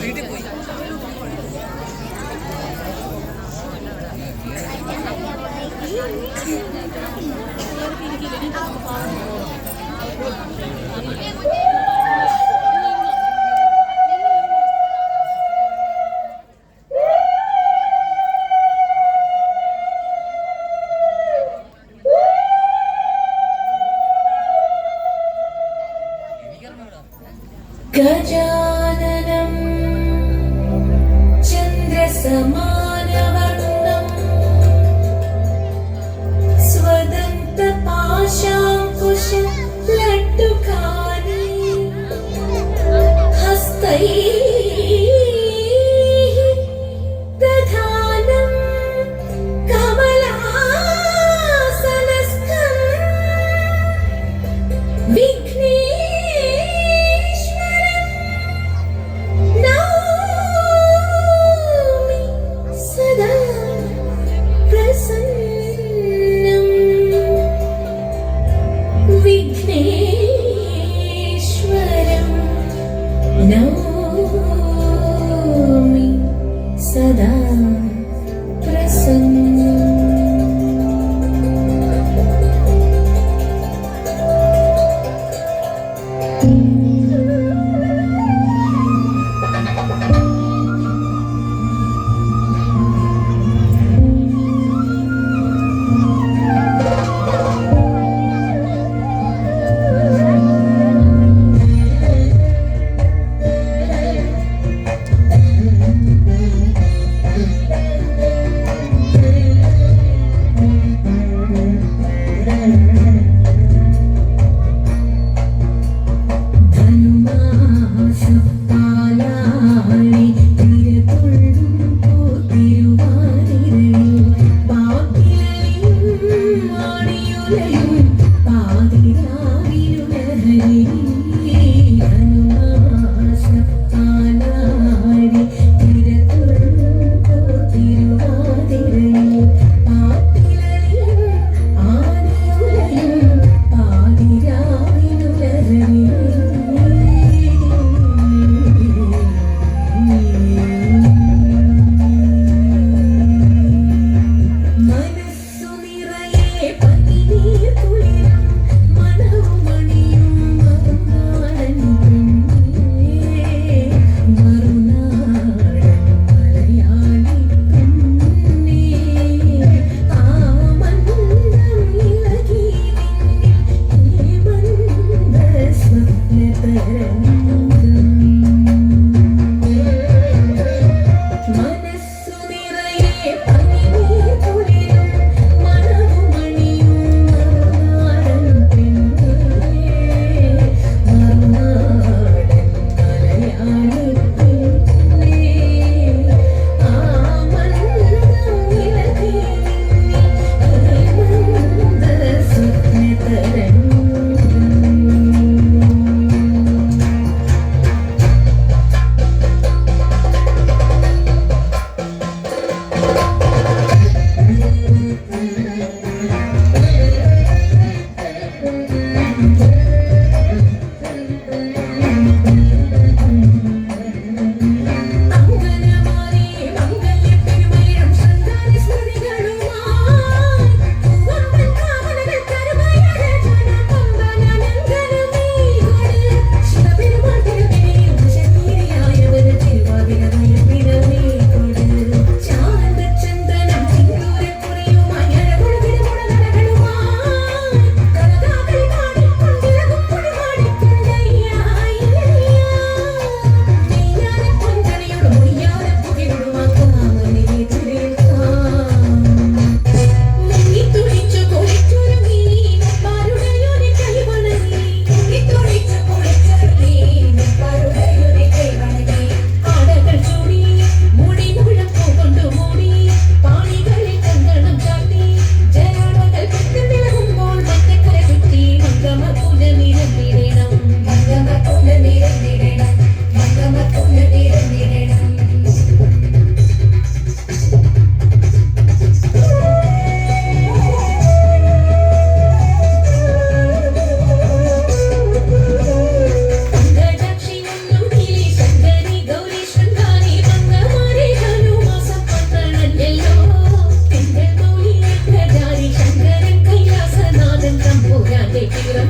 വീട്ടിൽ പോയി गजाननम् चन्द्रसमानवर्णम् Thank you. they figured out.